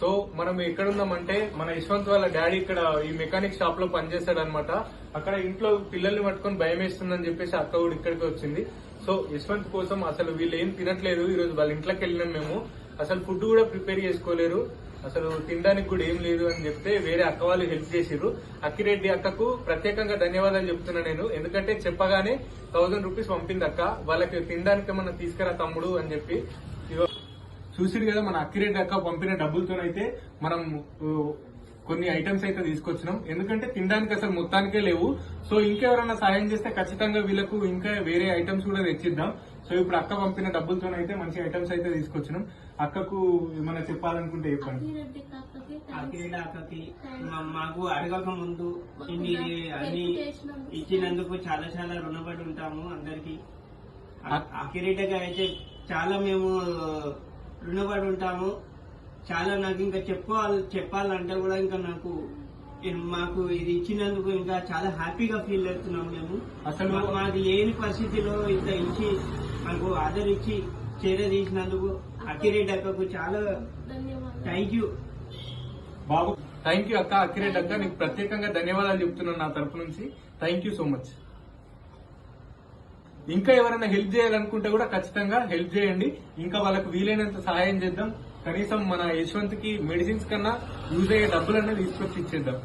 So మనం ఎక్కడ ఉన్నామంటే మన యశ్వంత్ వాళ్ళ డాడీ ఇక్కడ ఈ మెకానిక్ షాప్లో పనిచేస్తాడు అనమాట అక్కడ ఇంట్లో పిల్లల్ని పట్టుకొని భయం వేస్తుందని చెప్పేసి అక్క కూడా ఇక్కడికి వచ్చింది. సో యశ్వంత్ కోసం అసలు వీళ్ళు ఏం తినట్లేదు. ఈ రోజు వాళ్ళ ఇంట్లోకి వెళ్ళినాం మేము. అసలు ఫుడ్ కూడా ప్రిపేర్ చేసుకోలేరు. అసలు తినడానికి కూడా ఏం లేదు అని చెప్తే వేరే అక్క వాళ్ళు హెల్ప్ చేసిర్రు. అక్కిరెడ్డి అక్కకు ప్రత్యేకంగా ధన్యవాదాలు చెప్తున్నా నేను. ఎందుకంటే చెప్పగానే థౌసండ్ రూపీస్ పంపింది అక్క. వాళ్ళకి తినడానికి ఏమన్నా తీసుకురా తమ్ముడు అని చెప్పి. చూసిరు కదా మన అక్కిరెడ్డి అక్క పంపిన డబ్బులతోనైతే మనం కొన్ని ఐటమ్స్ అయితే తీసుకొచ్చినాం. ఎందుకంటే తినడానికి అసలు మొత్తానికే లేవు. సో ఇంకెవరైనా సాయం చేస్తే ఖచ్చితంగా వీళ్ళకు ఇంకా వేరే ఐటమ్స్ కూడా తెచ్చిద్దాం. సో ఇప్పుడు అక్క పంపిన డబ్బులతోనైతే మంచి ఐటమ్స్ అయితే తీసుకొచ్చినాం. అక్కకు ఏమైనా చెప్పాలనుకుంటే చెప్పండి. అక్కకి మా- మాకు అడగక ముందు ఇన్ని అన్ని ఇచ్చినందుకు చాలా చాలా రుణపడి ఉంటాము అందరికి. అ- అఖిరెడ్డిగా అయితే చాలా మేము రుణపడి ఉంటాము చాలా నాకు ఇంకా చెప్పాలి చెప్పాలంటే కూడా ఇంకా నాకు మాకు ఇది ఇచ్చినందుకు ఇంకా చాలా హ్యాపీగా ఫీల్ అవుతున్నాం మేము. అసలు- మా- మాది లేని పరిస్థితిలో ఇంత ఇచ్చి మాకు ఆదరించి చేరదీసినందుకు అఖిరెడ్డి అక్కకు చాలా ధన్యవాదాలు. Thank you. Babu thank you అక్క అక్కిరెడ్డి అక్క. నీకు ప్రత్యేకంగా ధన్యవాదాలు చెప్తున్నాను నా తరపు నుంచి. థ్యాంక్ యూ సో మచ్ ఇంకా ఎవరైనా హెల్ప్ చేయాలనుకుంటే కూడా ఖచ్చితంగా హెల్ప్ చేయండి. ఇంకా వాళ్ళకు వీలైనంత సహాయం చేద్దాం. కనీసం మన యశ్వంత్కి మెడిసిన్స్ కన్నా యూజ్ అయ్యే డబ్బులన్నా తీసుకొచ్చి ఇచ్చేద్దాం.